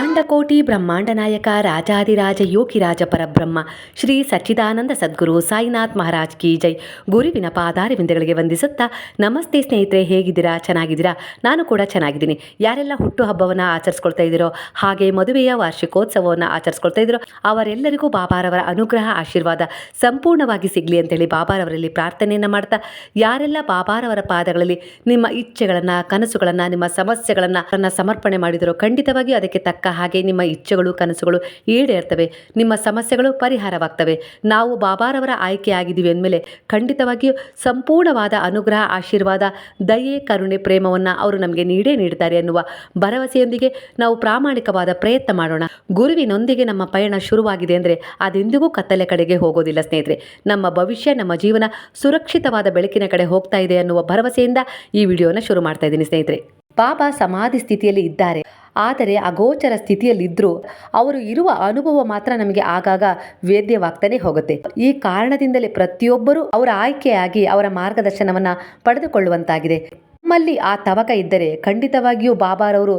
ಅಂಡಕೋಟಿ ಬ್ರಹ್ಮಾಂಡ ನಾಯಕ ರಾಜಾದಿರಾಜ ಯೋಗಿರಾಜ ಪರಬ್ರಹ್ಮ, ಶ್ರೀ ಸಚ್ಚಿದಾನಂದ ಸದ್ಗುರು ಸಾಯಿನಾಥ್ ಮಹಾರಾಜ್ ಕಿ ಜೈ. ಗುರುವಿನ ಪಾದಾರವಿಂದಗಳಿಗೆ ವಂದಿಸುತ್ತಾ, ನಮಸ್ತೆ ಸ್ನೇಹಿತರೆ, ಹೇಗಿದ್ದೀರಾ? ಚೆನ್ನಾಗಿದ್ದೀರಾ? ನಾನು ಕೂಡ ಚೆನ್ನಾಗಿದ್ದೀನಿ. ಯಾರೆಲ್ಲ ಹುಟ್ಟುಹಬ್ಬವನ್ನು ಆಚರಿಸ್ಕೊಳ್ತಾ ಇದ್ದೀರೋ, ಹಾಗೆ ಮದುವೆಯ ವಾರ್ಷಿಕೋತ್ಸವವನ್ನು ಆಚರಿಸ್ಕೊಳ್ತಾ ಇದ್ದೀರೋ, ಅವರೆಲ್ಲರಿಗೂ ಬಾಬಾರವರ ಅನುಗ್ರಹ, ಆಶೀರ್ವಾದ ಸಂಪೂರ್ಣವಾಗಿ ಸಿಗಲಿ ಅಂತೇಳಿ ಬಾಬಾರವರಲ್ಲಿ ಪ್ರಾರ್ಥನೆಯನ್ನು ಮಾಡ್ತಾ, ಯಾರೆಲ್ಲ ಬಾಬಾರವರ ಪಾದಗಳಲ್ಲಿ ನಿಮ್ಮ ಇಚ್ಛೆಗಳನ್ನು, ಕನಸುಗಳನ್ನು, ನಿಮ್ಮ ಸಮಸ್ಯೆಗಳನ್ನು ಸಮರ್ಪಣೆ ಮಾಡಿದರೋ ಖಂಡಿತವಾಗಿಯೂ ಅದಕ್ಕೆ ತಕ್ಕ ಹಾಗೆ ನಿಮ್ಮ ಇಚ್ಛೆಗಳು, ಕನಸುಗಳು ಈಡೇರ್ತವೆ. ನಿಮ್ಮ ಸಮಸ್ಯೆಗಳು ಪರಿಹಾರವಾಗ್ತವೆ. ನಾವು ಬಾಬಾರವರ ಆಯ್ಕೆಯಾಗಿದ್ದೀವಿ ಅಂದಮೇಲೆ ಖಂಡಿತವಾಗಿಯೂ ಸಂಪೂರ್ಣವಾದ ಅನುಗ್ರಹ, ಆಶೀರ್ವಾದ, ದಯೆ, ಕರುಣೆ, ಪ್ರೇಮವನ್ನು ಅವರು ನಮಗೆ ನೀಡೇ ನೀಡ್ತಾರೆ ಅನ್ನುವ ಭರವಸೆಯೊಂದಿಗೆ ನಾವು ಪ್ರಾಮಾಣಿಕವಾದ ಪ್ರಯತ್ನ ಮಾಡೋಣ. ಗುರುವಿನೊಂದಿಗೆ ನಮ್ಮ ಪಯಣ ಶುರುವಾಗಿದೆ ಅಂದರೆ ಅದೆಂದಿಗೂ ಕತ್ತಲೆ ಕಡೆಗೆ ಹೋಗೋದಿಲ್ಲ ಸ್ನೇಹಿತರೆ. ನಮ್ಮ ಭವಿಷ್ಯ, ನಮ್ಮ ಜೀವನ ಸುರಕ್ಷಿತವಾದ ಬೆಳಕಿನ ಕಡೆ ಹೋಗ್ತಾ ಇದೆ ಅನ್ನುವ ಭರವಸೆಯಿಂದ ಈ ವಿಡಿಯೋನ ಶುರು ಮಾಡ್ತಾ ಇದ್ದೀನಿ ಸ್ನೇಹಿತರೆ. ಬಾಬಾ ಸಮಾಧಿ ಸ್ಥಿತಿಯಲ್ಲಿ ಇದ್ದಾರೆ. ಆದರೆ ಅಗೋಚರ ಸ್ಥಿತಿಯಲ್ಲಿದ್ದರೂ ಅವರು ಇರುವ ಅನುಭವ ಮಾತ್ರ ನಮಗೆ ಆಗಾಗ ವೇದ್ಯವಾಗ್ತಾನೆ ಹೋಗುತ್ತೆ. ಈ ಕಾರಣದಿಂದಲೇ ಪ್ರತಿಯೊಬ್ಬರೂ ಅವರ ಆಯ್ಕೆಯಾಗಿ ಅವರ ಮಾರ್ಗದರ್ಶನವನ್ನು ಪಡೆದುಕೊಳ್ಳುವಂತಾಗಿದೆ. ನಮ್ಮಲ್ಲಿ ಆ ತವಕ ಇದ್ದರೆ ಖಂಡಿತವಾಗಿಯೂ ಬಾಬಾರವರು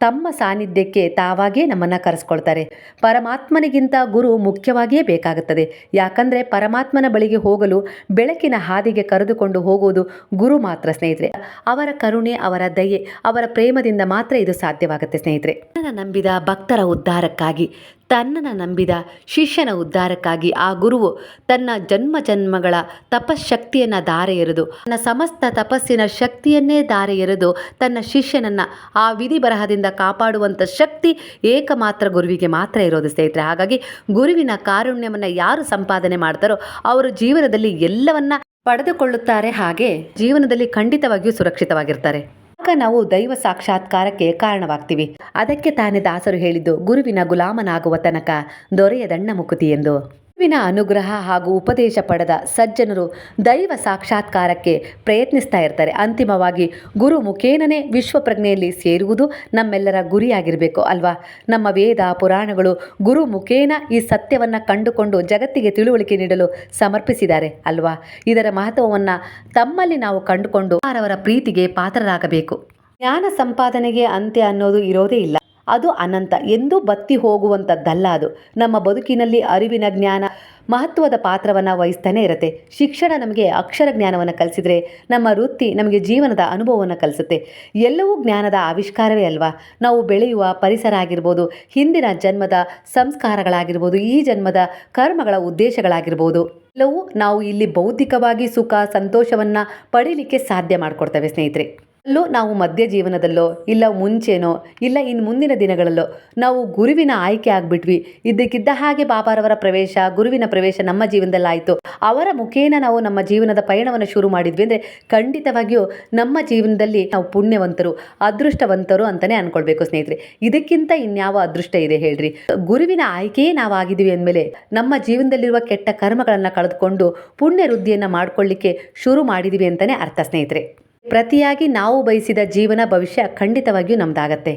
ತಮ್ಮ ಸಾನ್ನಿಧ್ಯಕ್ಕೆ ತಾವಾಗೇ ನಮ್ಮನ್ನು ಕರೆಸ್ಕೊಳ್ತಾರೆ. ಪರಮಾತ್ಮನಿಗಿಂತ ಗುರು ಮುಖ್ಯವಾಗಿಯೇ ಬೇಕಾಗುತ್ತದೆ. ಯಾಕಂದರೆ ಪರಮಾತ್ಮನ ಬಳಿಗೆ ಹೋಗಲು ಬೆಳಕಿನ ಹಾದಿಗೆ ಕರೆದುಕೊಂಡು ಹೋಗುವುದು ಗುರು ಮಾತ್ರ ಸ್ನೇಹಿತರೆ. ಅವರ ಕರುಣೆ, ಅವರ ದಯೆ, ಅವರ ಪ್ರೇಮದಿಂದ ಮಾತ್ರ ಇದು ಸಾಧ್ಯವಾಗುತ್ತೆ ಸ್ನೇಹಿತರೆ. ನಂಬಿದ ಭಕ್ತರ ಉದ್ಧಾರಕ್ಕಾಗಿ ತನ್ನನ್ನು ನಂಬಿದ ಶಿಷ್ಯನ ಉದ್ಧಾರಕ್ಕಾಗಿ ಆ ಗುರುವು ತನ್ನ ಜನ್ಮ ಜನ್ಮಗಳ ತಪಶಕ್ತಿಯನ್ನು ಧಾರೆ ಎರೆದು, ತನ್ನ ಸಮಸ್ತ ತಪಸ್ಸಿನ ಶಕ್ತಿಯನ್ನೇ ಧಾರೆ ಎರೆದು ತನ್ನ ಶಿಷ್ಯನನ್ನು ಆ ವಿಧಿ ಬರಹದಿಂದ ಕಾಪಾಡುವಂಥ ಶಕ್ತಿ ಏಕಮಾತ್ರ ಗುರುವಿಗೆ ಮಾತ್ರ ಇರೋದು ಸ್ನೇಹಿತರೆ. ಹಾಗಾಗಿ ಗುರುವಿನ ಕಾರುಣ್ಯವನ್ನು ಯಾರು ಸಂಪಾದನೆ ಮಾಡ್ತಾರೋ ಅವರು ಜೀವನದಲ್ಲಿ ಎಲ್ಲವನ್ನ ಪಡೆದುಕೊಳ್ಳುತ್ತಾರೆ. ಹಾಗೆ ಜೀವನದಲ್ಲಿ ಖಂಡಿತವಾಗಿಯೂ ಸುರಕ್ಷಿತವಾಗಿರ್ತಾರೆ. ಆಗ ನಾವು ದೈವ ಸಾಕ್ಷಾತ್ಕಾರಕ್ಕೆ ಕಾರಣವಾಗ್ತೀವಿ. ಅದಕ್ಕೆ ತಾನೇ ದಾಸರು ಹೇಳಿದ್ದು ಗುರುವಿನ ಗುಲಾಮನಾಗುವ ತನಕ ದೊರೆಯದಣ್ಣ ಮುಕುತಿ ಎಂದು. ಗುರುವಿನ ಅನುಗ್ರಹ ಹಾಗೂ ಉಪದೇಶ ಪಡೆದ ಸಜ್ಜನರು ದೈವ ಸಾಕ್ಷಾತ್ಕಾರಕ್ಕೆ ಪ್ರಯತ್ನಿಸ್ತಾ ಇರ್ತಾರೆ. ಅಂತಿಮವಾಗಿ ಗುರು ಮುಖೇನನೇ ವಿಶ್ವಪ್ರಜ್ಞೆಯಲ್ಲಿ ಸೇರುವುದು ನಮ್ಮೆಲ್ಲರ ಗುರಿಯಾಗಿರಬೇಕು ಅಲ್ವಾ? ನಮ್ಮ ವೇದ, ಪುರಾಣಗಳು ಗುರು ಮುಖೇನ ಈ ಸತ್ಯವನ್ನು ಕಂಡುಕೊಂಡು ಜಗತ್ತಿಗೆ ತಿಳುವಳಿಕೆ ನೀಡಲು ಸಮರ್ಪಿಸಿದ್ದಾರೆ ಅಲ್ವಾ? ಇದರ ಮಹತ್ವವನ್ನು ತಮ್ಮಲ್ಲಿ ನಾವು ಕಂಡುಕೊಂಡು ಅವರ ಪ್ರೀತಿಗೆ ಪಾತ್ರರಾಗಬೇಕು. ಜ್ಞಾನ ಸಂಪಾದನೆಗೆ ಅಂತ್ಯ ಅನ್ನೋದು ಇರೋದೇ ಇಲ್ಲ. ಅದು ಅನಂತ. ಎಂದೂ ಬತ್ತಿ ಹೋಗುವಂಥದ್ದಲ್ಲ ಅದು. ನಮ್ಮ ಬದುಕಿನಲ್ಲಿ ಅರಿವಿನ ಜ್ಞಾನ ಮಹತ್ವದ ಪಾತ್ರವನ್ನು ವಹಿಸ್ತಾನೆ ಇರುತ್ತೆ. ಶಿಕ್ಷಣ ನಮಗೆ ಅಕ್ಷರ ಜ್ಞಾನವನ್ನು ಕಲಿಸಿದರೆ, ನಮ್ಮ ವೃತ್ತಿ ನಮಗೆ ಜೀವನದ ಅನುಭವವನ್ನು ಕಲಿಸುತ್ತೆ. ಎಲ್ಲವೂ ಜ್ಞಾನದ ಆವಿಷ್ಕಾರವೇ ಅಲ್ವಾ? ನಾವು ಬೆಳೆಯುವ ಪರಿಸರ ಆಗಿರ್ಬೋದು, ಹಿಂದಿನ ಜನ್ಮದ ಸಂಸ್ಕಾರಗಳಾಗಿರ್ಬೋದು, ಈ ಜನ್ಮದ ಕರ್ಮಗಳ ಉದ್ದೇಶಗಳಾಗಿರ್ಬೋದು, ಎಲ್ಲವೂ ನಾವು ಇಲ್ಲಿ ಬೌದ್ಧಿಕವಾಗಿ ಸುಖ, ಸಂತೋಷವನ್ನು ಪಡೀಲಿಕ್ಕೆ ಸಾಧ್ಯ ಮಾಡಿಕೊಡ್ತವೆ ಸ್ನೇಹಿತರೆ. ಅಲ್ಲೂ ನಾವು ಮಧ್ಯ ಜೀವನದಲ್ಲೋ, ಇಲ್ಲ ಮುಂಚೆನೋ, ಇಲ್ಲ ಇನ್ನು ಮುಂದಿನ ದಿನಗಳಲ್ಲೋ, ನಾವು ಗುರುವಿನ ಆಯ್ಕೆ ಆಗಿಬಿಟ್ವಿ. ಇದ್ದಕ್ಕಿದ್ದ ಹಾಗೆ ಬಾಬಾರವರ ಪ್ರವೇಶ, ಗುರುವಿನ ಪ್ರವೇಶ ನಮ್ಮ ಜೀವನದಲ್ಲಿ ಆಯಿತು ಅವರ ಮುಖೇನ ನಾವು ನಮ್ಮ ಜೀವನದ ಪಯಣವನ್ನು ಶುರು ಮಾಡಿದ್ವಿ ಅಂದರೆ ಖಂಡಿತವಾಗಿಯೂ ನಮ್ಮ ಜೀವನದಲ್ಲಿ ನಾವು ಪುಣ್ಯವಂತರು, ಅದೃಷ್ಟವಂತರು ಅಂತಲೇ ಅನ್ಕೊಳ್ಬೇಕು ಸ್ನೇಹಿತರೆ. ಇದಕ್ಕಿಂತ ಇನ್ಯಾವ ಅದೃಷ್ಟ ಇದೆ ಹೇಳ್ರಿ. ಗುರುವಿನ ಆಯ್ಕೆಯೇ ನಾವು ಆಗಿದ್ದೀವಿ ಅಂದಮೇಲೆ ನಮ್ಮ ಜೀವನದಲ್ಲಿರುವ ಕೆಟ್ಟ ಕರ್ಮಗಳನ್ನು ಕಳೆದುಕೊಂಡು ಪುಣ್ಯ ವೃದ್ಧಿಯನ್ನು ಮಾಡ್ಕೊಳ್ಳಿಕ್ಕೆ ಶುರು ಮಾಡಿದ್ದೀವಿ ಅಂತಲೇ ಅರ್ಥ ಸ್ನೇಹಿತರೆ. ಪ್ರತಿಯಾಗಿ ನಾವು ಬಯಸಿದ ಜೀವನ ಭವಿಷ್ಯ ಖಂಡಿತವಾಗಿಯೂ ನಮ್ದಾಗತ್ತೆ.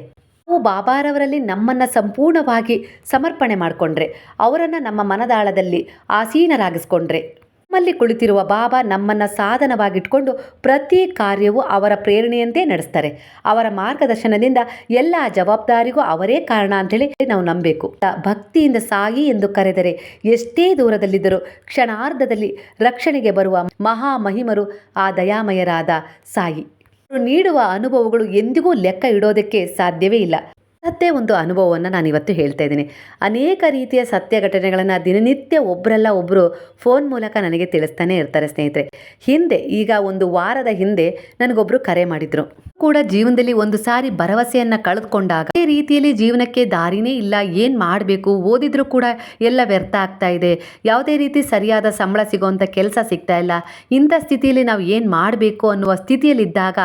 ನಾವು ಬಾಬಾರವರಲ್ಲಿ ನಮ್ಮನ್ನು ಸಂಪೂರ್ಣವಾಗಿ ಸಮರ್ಪಣೆ ಮಾಡಿಕೊಂಡ್ರೆ, ಅವರನ್ನು ನಮ್ಮ ಮನದಾಳದಲ್ಲಿ ಆಸೀನರಾಗಿಸ್ಕೊಂಡ್ರೆ ನಮ್ಮಲ್ಲಿ ಕುಳಿತಿರುವ ಬಾಬಾ ನಮ್ಮನ್ನು ಸಾಧನವಾಗಿಟ್ಕೊಂಡು ಪ್ರತಿ ಕಾರ್ಯವು ಅವರ ಪ್ರೇರಣೆಯಂತೆ ನಡೆಸ್ತಾರೆ. ಅವರ ಮಾರ್ಗದರ್ಶನದಿಂದ ಎಲ್ಲ ಜವಾಬ್ದಾರಿಗೂ ಅವರೇ ಕಾರಣ ಅಂಥೇಳಿ ನಾವು ನಂಬಬೇಕು ಭಕ್ತಿಯಿಂದ ಸಾಯಿ ಎಂದು ಕರೆದರೆ ಎಷ್ಟೇ ದೂರದಲ್ಲಿದ್ದರೂ ಕ್ಷಣಾರ್ಧದಲ್ಲಿ ರಕ್ಷಣೆಗೆ ಬರುವ ಮಹಾ ಮಹಿಮರು ಆ ದಯಾಮಯರಾದ ಸಾಯಿ. ನೀಡುವ ಅನುಭವಗಳು ಎಂದಿಗೂ ಲೆಕ್ಕ ಇಡೋದಕ್ಕೆ ಸಾಧ್ಯವೇ ಇಲ್ಲ. ಅಂಥದ್ದೇ ಒಂದು ಅನುಭವವನ್ನು ನಾನು ಇವತ್ತು ಹೇಳ್ತಾ ಇದ್ದೀನಿ. ಅನೇಕ ರೀತಿಯ ಸತ್ಯ ಘಟನೆಗಳನ್ನು ದಿನನಿತ್ಯ ಒಬ್ಬರಲ್ಲ ಒಬ್ಬರು ಫೋನ್ ಮೂಲಕ ನನಗೆ ತಿಳಿಸ್ತಾನೆ ಇರ್ತಾರೆ ಸ್ನೇಹಿತರೆ. ಹಿಂದೆ, ಈಗ ಒಂದು ವಾರದ ಹಿಂದೆ ನನಗೊಬ್ಬರು ಕರೆ ಮಾಡಿದರು. ಕೂಡ ಜೀವನದಲ್ಲಿ ಒಂದು ಸಾರಿ ಭರವಸೆಯನ್ನು ಕಳೆದುಕೊಂಡಾಗ ಈ ರೀತಿಯಲ್ಲಿ ಜೀವನಕ್ಕೆ ದಾರಿನೇ ಇಲ್ಲ, ಏನು ಮಾಡಬೇಕು, ಓದಿದರೂ ಕೂಡ ಎಲ್ಲ ವ್ಯರ್ಥ ಆಗ್ತಾ ಇದೆ, ಯಾವುದೇ ರೀತಿ ಸರಿಯಾದ ಸಂಬಳ ಸಿಗೋವಂಥ ಕೆಲಸ ಸಿಗ್ತಾ ಇಲ್ಲ, ಇಂಥ ಸ್ಥಿತಿಯಲ್ಲಿ ನಾವು ಏನು ಮಾಡಬೇಕು ಅನ್ನುವ ಸ್ಥಿತಿಯಲ್ಲಿದ್ದಾಗ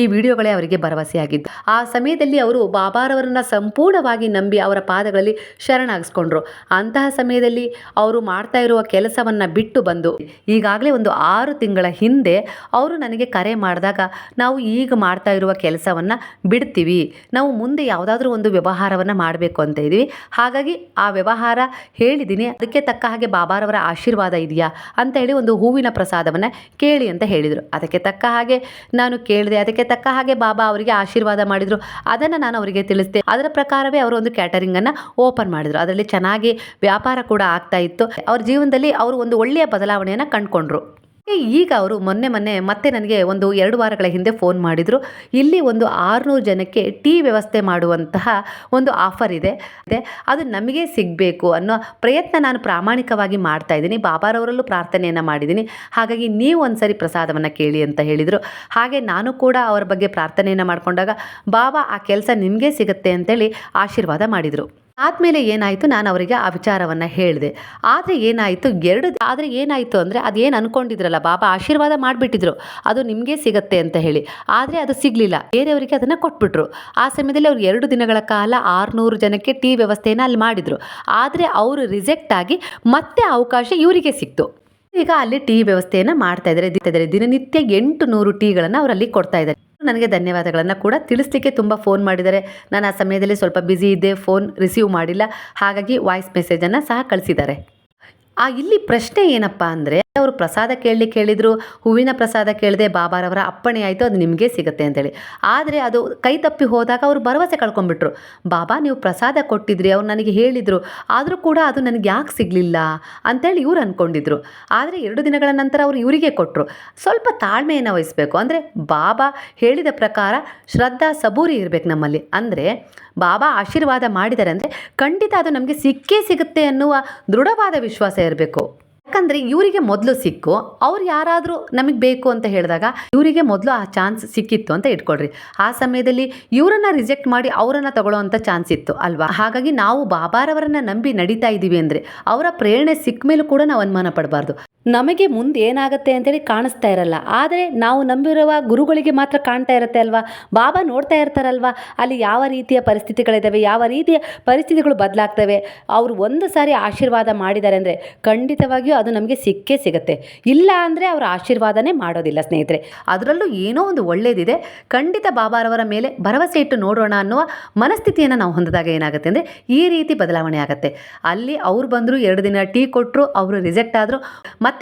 ಈ ವಿಡಿಯೋಗಳೇ ಅವರಿಗೆ ಭರವಸೆಯಾಗಿದ್ದು. ಆ ಸಮಯದಲ್ಲಿ ಅವರು ಬಾಬಾರವರನ್ನ ಸಂಪೂರ್ಣವಾಗಿ ನಂಬಿ ಅವರ ಪಾದಗಳಲ್ಲಿ ಶರಣಾಗಿಸ್ಕೊಂಡ್ರು. ಅಂತಹ ಸಮಯದಲ್ಲಿ ಅವರು ಮಾಡ್ತಾ ಇರುವ ಕೆಲಸವನ್ನು ಬಿಟ್ಟು ಬಂದು, ಈಗಾಗಲೇ ಒಂದು ಆರು ತಿಂಗಳ ಹಿಂದೆ ಅವರು ನನಗೆ ಕರೆ ಮಾಡಿದಾಗ, ನಾವು ಈಗ ಮಾಡ್ತಾ ಇರುವ ಕೆಲಸವನ್ನು ಬಿಡ್ತೀವಿ. ನಾವು ಮುಂದೆ ಯಾವುದಾದ್ರೂ ಒಂದು ವ್ಯವಹಾರವನ್ನು ಮಾಡಬೇಕು ಅಂತ ಇದ್ದೀವಿ. ಹಾಗಾಗಿ ಆ ವ್ಯವಹಾರ ಹೇಳಿದ್ದೀನಿ. ಅದಕ್ಕೆ ತಕ್ಕ ಹಾಗೆ ಬಾಬಾರವರ ಆಶೀರ್ವಾದ ಇದೆಯಾ ಅಂತ ಹೇಳಿ ಒಂದು ಹೂವಿನ ಪ್ರಸಾದವನ್ನು ಕೇಳಿ ಅಂತ ಹೇಳಿದರು. ಅದಕ್ಕೆ ತಕ್ಕ ಹಾಗೆ ನಾನು ಕೇಳಿದೆ. ಅದಕ್ಕೆ ತಕ್ಕ ಹಾಗೆ ಬಾಬಾ ಅವರಿಗೆ ಆಶೀರ್ವಾದ ಮಾಡಿದರು. ಅದನ್ನು ನಾನು ಅವರಿಗೆ ತಿಳಿಸಿದೆ ಅದರ ಪ್ರಕಾರವೇ ಅವರು ಒಂದು ಕ್ಯಾಟರಿಂಗನ್ನು ಓಪನ್ ಮಾಡಿದರು. ಅದರಲ್ಲಿ ಚೆನ್ನಾಗಿ ವ್ಯಾಪಾರ ಕೂಡ ಆಗ್ತಾ ಇತ್ತು. ಅವ್ರ ಜೀವನದಲ್ಲಿ ಅವರು ಒಂದು ಒಳ್ಳೆಯ ಬದಲಾವಣೆಯನ್ನು ಕಂಡುಕೊಂಡ್ರು. ಈಗ ಅವರು ಮೊನ್ನೆ ಮೊನ್ನೆ ಮತ್ತೆ ನನಗೆ ಒಂದು ಎರಡು ವಾರಗಳ ಹಿಂದೆ ಫೋನ್ ಮಾಡಿದರು. ಇಲ್ಲಿ ಒಂದು ಆರುನೂರು ಜನಕ್ಕೆ ಟೀ ವ್ಯವಸ್ಥೆ ಮಾಡುವಂತಹ ಒಂದು ಆಫರ್ ಇದೆ. ಅದೇ, ಅದು ನಮಗೆ ಸಿಗಬೇಕು ಅನ್ನೋ ಪ್ರಯತ್ನ ನಾನು ಪ್ರಾಮಾಣಿಕವಾಗಿ ಮಾಡ್ತಾ ಇದ್ದೀನಿ. ಬಾಬಾರವರಲ್ಲೂ ಪ್ರಾರ್ಥನೆಯನ್ನು ಮಾಡಿದ್ದೀನಿ. ಹಾಗಾಗಿ ನೀವು ಒಂದ್ಸರಿ ಪ್ರಸಾದವನ್ನು ಕೇಳಿ ಅಂತ ಹೇಳಿದರು. ಹಾಗೆ ನಾನು ಕೂಡ ಅವರ ಬಗ್ಗೆ ಪ್ರಾರ್ಥನೆಯನ್ನು ಮಾಡಿಕೊಂಡಾಗ, ಬಾಬಾ, ಆ ಕೆಲಸ ನಿಮಗೆ ಸಿಗುತ್ತೆ ಅಂತೇಳಿ ಆಶೀರ್ವಾದ ಮಾಡಿದರು. ಆದಮೇಲೆ ಏನಾಯಿತು? ನಾನು ಅವರಿಗೆ ಆ ವಿಚಾರವನ್ನು ಹೇಳಿದೆ. ಆದರೆ ಏನಾಯಿತು? ಎರಡು ಆದರೆ ಏನಾಯಿತು ಅಂದರೆ ಅದೇನು ಅನ್ಕೊಂಡಿದ್ರಲ್ಲ ಬಾಬಾ? ಆಶೀರ್ವಾದ ಮಾಡಿಬಿಟ್ಟಿದ್ರು. ಅದು ನಿಮಗೆ ಸಿಗತ್ತೆ ಅಂತ ಹೇಳಿ. ಆದರೆ ಅದು ಸಿಗಲಿಲ್ಲ. ಬೇರೆಯವರಿಗೆ ಅದನ್ನು ಕೊಟ್ಬಿಟ್ರು. ಆ ಸಮಯದಲ್ಲಿ ಅವ್ರು ಎರಡು ದಿನಗಳ ಕಾಲ ಆರುನೂರು ಜನಕ್ಕೆ ಟೀ ವ್ಯವಸ್ಥೆಯನ್ನು ಅಲ್ಲಿ ಮಾಡಿದ್ರು. ಆದರೆ ಅವರು ರಿಜೆಕ್ಟ್ ಆಗಿ ಮತ್ತೆ ಅವಕಾಶ ಇವರಿಗೆ ಸಿಕ್ತು. ಈಗ ಅಲ್ಲಿ ಟೀ ವ್ಯವಸ್ಥೆಯನ್ನು ಮಾಡ್ತಾ ಇದ್ದಾರೆ ದಿನನಿತ್ಯ ಎಂಟು ನೂರು ಟೀಗಳನ್ನು ಅವರಲ್ಲಿ ಕೊಡ್ತಾ ಇದ್ದಾರೆ. ನನಗೆ ಧನ್ಯವಾದಗಳನ್ನು ಕೂಡ ತಿಳಿಸ್ಲಿಕ್ಕೆ ತುಂಬ ಫೋನ್ ಮಾಡಿದ್ದಾರೆ. ನಾನು ಆ ಸಮಯದಲ್ಲಿ ಸ್ವಲ್ಪ ಬ್ಯುಸಿ ಇದ್ದೆ ಫೋನ್ ರಿಸೀವ್ ಮಾಡಿಲ್ಲ. ಹಾಗಾಗಿ ವಾಯ್ಸ್ ಮೆಸೇಜನ್ನು ಸಹ ಕಳಿಸಿದ್ದಾರೆ. ಆ ಇಲ್ಲಿ ಪ್ರಶ್ನೆ ಏನಪ್ಪ ಅಂದರೆ ಅವರು ಪ್ರಸಾದ ಕೇಳಲಿಕ್ಕೆ ಹೇಳಿದರು ಹೂವಿನ ಪ್ರಸಾದ ಕೇಳಿದೆ ಬಾಬಾರವರ ಅಪ್ಪಣೆ ಆಯಿತು, ಅದು ನಿಮಗೆ ಸಿಗುತ್ತೆ ಅಂತೇಳಿ. ಆದರೆ ಅದು ಕೈ ತಪ್ಪಿ ಹೋದಾಗ ಅವರು ಭರವಸೆ ಕಳ್ಕೊಂಡ್ಬಿಟ್ರು. ಬಾಬಾ, ನೀವು ಪ್ರಸಾದ ಕೊಟ್ಟಿದ್ರಿ, ಅವ್ರು ನನಗೆ ಹೇಳಿದರು, ಆದರೂ ಕೂಡ ಅದು ನನಗೆ ಯಾಕೆ ಸಿಗಲಿಲ್ಲ? ಅಂತೇಳಿ ಇವ್ರು ಅಂದ್ಕೊಂಡಿದ್ರು ಆದರೆ ಎರಡು ದಿನಗಳ ನಂತರ ಅವರು ಇವರಿಗೆ ಕೊಟ್ಟರು ಸ್ವಲ್ಪ ತಾಳ್ಮೆಯನ್ನು ವಹಿಸಬೇಕು. ಅಂದರೆ ಬಾಬಾ ಹೇಳಿದ ಪ್ರಕಾರ ಶ್ರದ್ಧಾ ಸಬೂರಿ ಇರಬೇಕು ನಮ್ಮಲ್ಲಿ. ಅಂದರೆ ಬಾಬಾ ಆಶೀರ್ವಾದ ಮಾಡಿದ್ದಾರೆ ಅಂದರೆ ಖಂಡಿತ ಅದು ನಮಗೆ ಸಿಕ್ಕೇ ಸಿಗುತ್ತೆ ಅನ್ನುವ ದೃಢವಾದ ವಿಶ್ವಾಸ ಇರಬೇಕು. ಯಾಕಂದರೆ ಇವರಿಗೆ ಮೊದಲು ಸಿಕ್ಕು, ಅವ್ರು ಯಾರಾದರೂ ನಮಗೆ ಬೇಕು ಅಂತ ಹೇಳಿದಾಗ ಇವರಿಗೆ ಮೊದಲು ಆ ಚಾನ್ಸ್ ಸಿಕ್ಕಿತ್ತು ಅಂತ ಇಟ್ಕೊಳ್ರಿ. ಆ ಸಮಯದಲ್ಲಿ ಇವರನ್ನ ರಿಜೆಕ್ಟ್ ಮಾಡಿ ಅವರನ್ನು ತಗೊಳ್ಳೋವಂಥ ಚಾನ್ಸ್ ಇತ್ತು ಅಲ್ವಾ? ಹಾಗಾಗಿ ನಾವು ಬಾಬಾರವರನ್ನ ನಂಬಿ ನಡೀತಾ ಇದ್ದೀವಿ ಅಂದರೆ ಅವರ ಪ್ರೇರಣೆ ಸಿಕ್ಕ ಮೇಲೂ ಕೂಡ ನಾವು ಅನುಮಾನ ಪಡಬಾರ್ದು. ನಮಗೆ ಮುಂದೆ ಏನಾಗುತ್ತೆ ಅಂತೇಳಿ ಕಾಣಿಸ್ತಾ ಇರಲ್ಲ. ಆದರೆ ನಾವು ನಂಬಿರುವ ಗುರುಗಳಿಗೆ ಮಾತ್ರ ಕಾಣ್ತಾ ಇರುತ್ತೆ ಅಲ್ವಾ? ಬಾಬಾ ನೋಡ್ತಾ ಇರ್ತಾರಲ್ವಾ? ಅಲ್ಲಿ ಯಾವ ರೀತಿಯ ಪರಿಸ್ಥಿತಿಗಳಿದ್ದಾವೆ ಯಾವ ರೀತಿಯ ಪರಿಸ್ಥಿತಿಗಳು ಬದಲಾಗ್ತವೆ? ಅವರು ಒಂದು ಸಾರಿ ಆಶೀರ್ವಾದ ಮಾಡಿದ್ದಾರೆ ಅಂದರೆ ಖಂಡಿತವಾಗಿಯೂ ಅದು ನಮಗೆ ಸಿಕ್ಕೇ ಸಿಗುತ್ತೆ. ಇಲ್ಲ ಅಂದರೆ ಅವರ ಆಶೀರ್ವಾದನೇ ಮಾಡೋದಿಲ್ಲ ಸ್ನೇಹಿತರೆ. ಅದರಲ್ಲೂ ಏನೋ ಒಂದು ಒಳ್ಳೆಯದಿದೆ ಖಂಡಿತ ಬಾಬಾರವರ ಮೇಲೆ ಭರವಸೆ ಇಟ್ಟು ನೋಡೋಣ ಅನ್ನುವ ಮನಸ್ಥಿತಿಯನ್ನು ನಾವು ಹೊಂದಿದಾಗ ಏನಾಗುತ್ತೆ ಅಂದರೆ ಈ ರೀತಿ ಬದಲಾವಣೆ ಆಗುತ್ತೆ. ಅಲ್ಲಿ ಅವ್ರು ಬಂದರು, ಎರಡು ದಿನ ಟೀ ಕೊಟ್ಟರು ಅವರು ರಿಜೆಕ್ಟ್ ಆದರು